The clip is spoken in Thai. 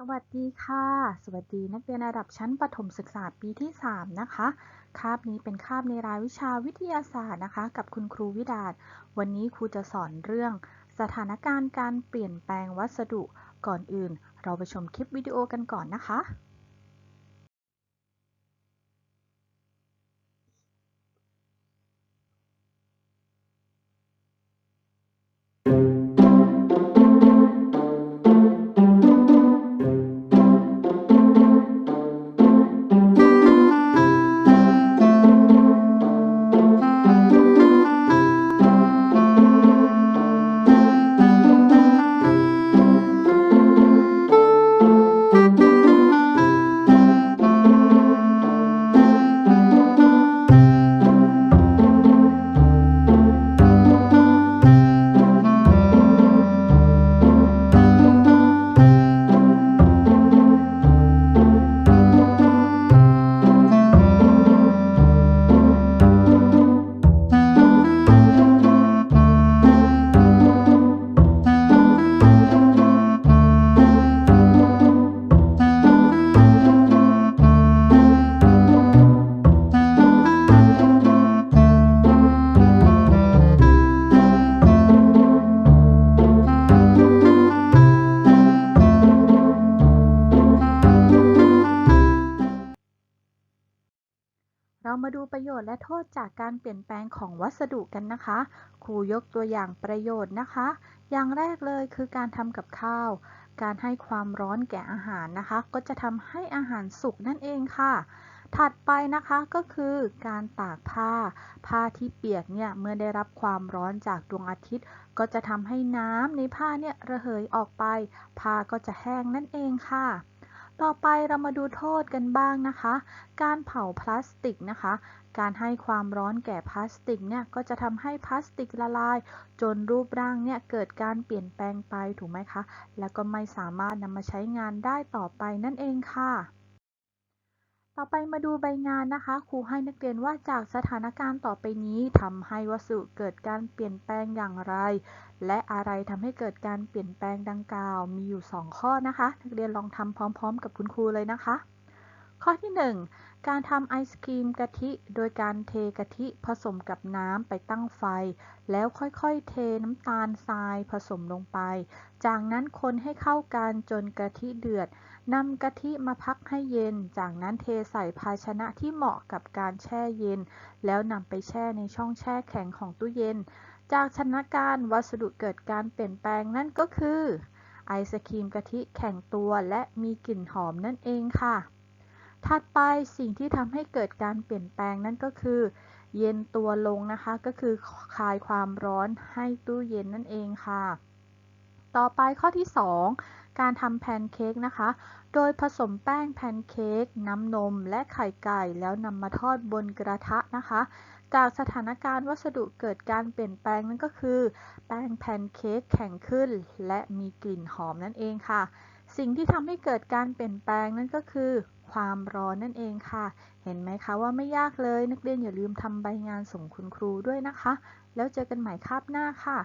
สวัสดีค่ะ สวัสดีนักเรียนระดับชั้นประถมศึกษาปีที่ 3 นะคะ คาบนี้เป็นคาบในรายวิชาวิทยาศาสตร์นะคะ กับคุณครูวิดาศวันนี้ครูจะสอนเรื่อง สถานการณ์การเปลี่ยนแปลงวัสดุ ก่อนอื่น เราไปชมคลิปวิดีโอกันก่อนนะคะ มาดูประโยชน์และโทษจากการเปลี่ยนแปลงของวัสดุกันนะคะ ครูยกตัวอย่างประโยชน์นะคะ อย่างแรกเลยคือการทำกับข้าว การให้ความร้อนแก่อาหารนะคะ ก็จะทำให้อาหารสุกนั่นเองค่ะ ถัดไปนะคะก็คือการตากผ้า ผ้าที่เปียกเนี่ยเมื่อได้รับความร้อนจากดวงอาทิตย์ ก็จะทำให้น้ำในผ้าเนี่ยระเหยออกไป ผ้าก็จะแห้งนั่นเองค่ะ ต่อไปเรามาดูโทษกันบ้างนะคะ การเผาพลาสติกนะคะ การให้ความร้อนแก่พลาสติกเนี่ยก็จะทำให้พลาสติกละลาย จนรูปร่างเนี่ยเกิดการเปลี่ยนแปลงไปถูกไหมคะ แล้วก็ไม่สามารถนำมาใช้งานได้ต่อไปนั่นเองค่ะ ต่อไปมาดูใบงานนะคะ ครูให้นักเรียนว่าจากสถานการณ์ต่อไปนี้ทำให้วัสดุเกิดการเปลี่ยนแปลงอย่างไร และอะไรทำให้เกิดการเปลี่ยนแปลงดังกล่าว มีอยู่ 2 ข้อนะคะ นักเรียนลองทำพร้อม ๆ กับคุณครูเลยนะคะ ข้อที่ 1 การทำไอศครีมกะทิ โดยการเทกะทิผสมกับน้ำไปตั้งไฟ แล้วค่อยๆ เทน้ำตาลทรายผสมลงไป จากนั้นคนให้เข้ากันจนกะทิเดือด นำกะทิมาพักให้เย็น จากนั้นเทใส่ภาชนะที่เหมาะกับการแช่เย็น แล้วนำไปแช่ในช่องแช่แข็งของตู้เย็น จากสถานการวัสดุเกิดการเปลี่ยนแปลงนั่นก็คือ ไอศครีมกะทิแข็งตัวและมีกลิ่นหอมนั่นเองค่ะ ถัดไปสิ่งที่ทำให้เกิดการเปลี่ยนแปลงนั่นก็คือ เย็นตัวลงนะคะ ก็คือคลายความร้อนให้ตู้เย็นนั่นเองค่ะ ต่อไปข้อที่ 2 การทำแพนเค้กนะคะ โดยผสมแป้งแพนเค้กน้ำนม และไข่ไก่แล้วนำมาทอดบนกระทะนะคะ จากสถานการณ์วัสดุเกิดการเปลี่ยนแปลงนั่นก็คือ แป้งแพนเค้กแข็งขึ้น และมีกลิ่นหอมนั่นเองค่ะ สิ่งที่ทำให้เกิดการเปลี่ยนแปลงนั่นก็คือ ความร้อนนั่นเองค่ะ เห็นไหมคะว่าไม่ยากเลย นักเรียนอย่าลืมทำใบงานส่งคุณครูด้วยนะคะ แล้วเจอกันใหม่คาบหน้าค่ะ